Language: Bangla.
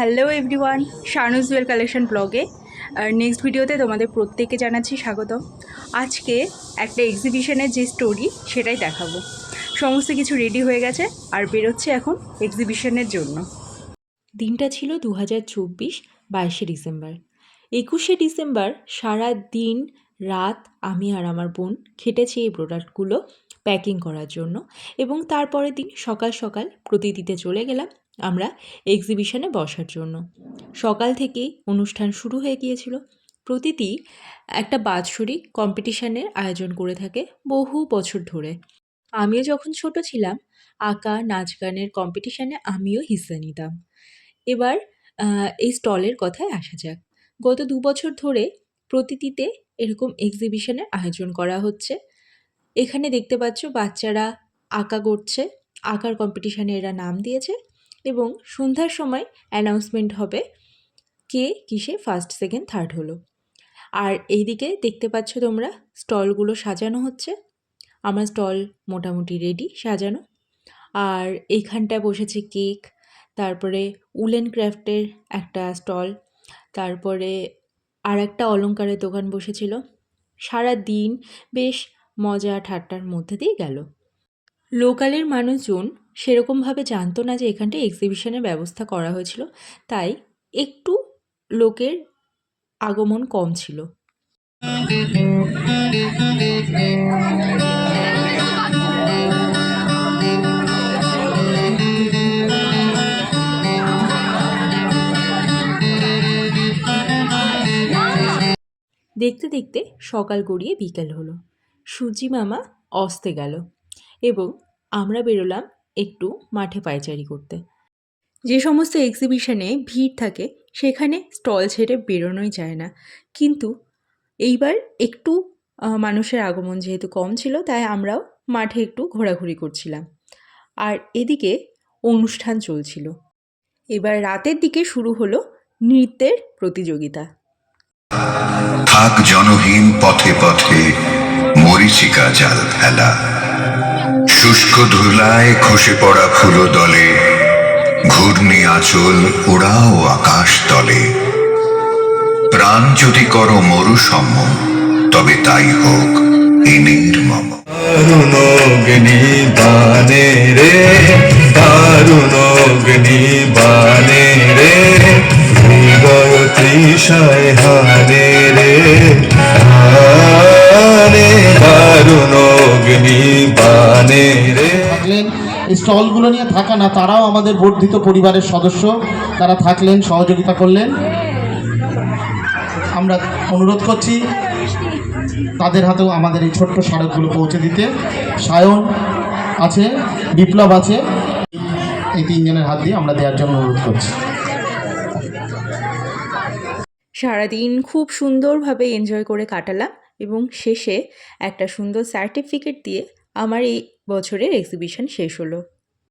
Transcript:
Hello everyone Shanuj jewel collection ব্লগে আর নেক্সট ভিডিওতে তোমাদের প্রত্যেককে জানাচ্ছি স্বাগতম। আজকে একটা এক্সিবিশনের যে স্টোরি সেটাই দেখাবো। সমস্ত কিছু রেডি হয়ে গেছে আর বেরোচ্ছে এখন এক্সিবিশনের জন্য। দিনটা ছিল দু হাজার চব্বিশ বাইশে ডিসেম্বর। একুশে ডিসেম্বর সারা দিন, রাত আমি আর আমার বোন খেটেছি এই প্রোডাক্টগুলো প্যাকিং করার জন্য এবং তারপরের দিন সকাল সকাল প্রতিদিতে চলে গেলাম আমরা এক্সিবিশনে বসার জন্য। সকাল থেকেই অনুষ্ঠান শুরু হয়ে গিয়েছিল। প্রতিটি একটা বাৎসরিক কম্পিটিশনের আয়োজন করে থাকে বহু বছর ধরে। আমিও যখন ছোট ছিলাম, আঁকা, নাচ গানের কম্পিটিশানে আমিও হিস্সা নিতাম। এবার এই স্টলের কথায় আসা যাক। গত দু বছর ধরে প্রতিটিতে এরকম এক্সিবিশনের আয়োজন করা হচ্ছে। এখানে দেখতে পাচ্ছ বাচ্চারা আঁকা করছে আঁকার কম্পিটিশানে এরা নাম দিয়েছে। এবং সন্ধ্যার সময় অ্যানাউন্সমেন্ট হবে কে কিসে ফার্স্ট সেকেন্ড থার্ড হলো। আর এইদিকে দেখতে পাচ্ছ তোমরা, স্টলগুলো সাজানো হচ্ছে। আমার স্টল মোটামুটি রেডি সাজানো। আর এইখানটায় বসেছে কেক, তারপরে উলেন ক্রাফটের একটা স্টল, তারপরে আর একটা অলংকারের দোকান বসেছিল। সারা দিন বেশ মজা ঠাট্টার মধ্যে দিয়ে গেল। লোকালের মানুষজন সেরকমভাবে জানতো না যে এখানটায় এক্সিবিশনের ব্যবস্থা করা হয়েছিল, তাই একটু লোকের আগমন কম ছিল। দেখতে দেখতে সকাল গড়িয়ে বিকেল হলো। সুজি মামা অস্তে গেল। এবং আমরা বেরোলাম একটু মাঠে পায়চারি করতে। যে সমস্ত এক্সিবিশনে ভিড় থাকে সেখানে স্টল ছেড়ে বেরোনোই যায় না। কিন্তু এইবার একটু মানুষের আগমন যেহেতু কম ছিল তাই আমরাও মাঠে একটু ঘোরাঘুরি করছিলাম। আর এদিকে অনুষ্ঠান চলছিল। এবার রাতের দিকে শুরু হলো নৃত্যের প্রতিযোগিতা। থাক জনহীন পথে পথে মরিচিকা জাল ফেলা। শুষ্ক ধুলায় খসে পড়া ফুলো দলে। ঘূর্ণি আঁচল ওড়াও আকাশ তলে। প্রাণ যদি করো মরুসম তবে তাই হোক এ বানে রে, দারুণ অগ্নি বানে রে, হৃদয় তৃষায় রে রে। থাকলেন এই স্টলগুলো নিয়ে থাকা না তারাও আমাদের বর্ধিত পরিবারের সদস্য তারা থাকলেন সহযোগিতা করলেন। আমরা অনুরোধ করছি তাদের হাতেও আমাদের এই ছোট্ট স্মারকগুলো পৌঁছে দিতে। সায়ন আছে বিপ্লব আছে এই তিনজনের হাত দিয়ে আমরা দেওয়ার জন্য অনুরোধ করছি। সারাদিন খুব সুন্দরভাবে এনজয় করে কাটালাম এবং শেষে একটা সুন্দর সার্টিফিকেট দিয়ে আমার এই বছরের এক্সিবিশন শেষ হলো।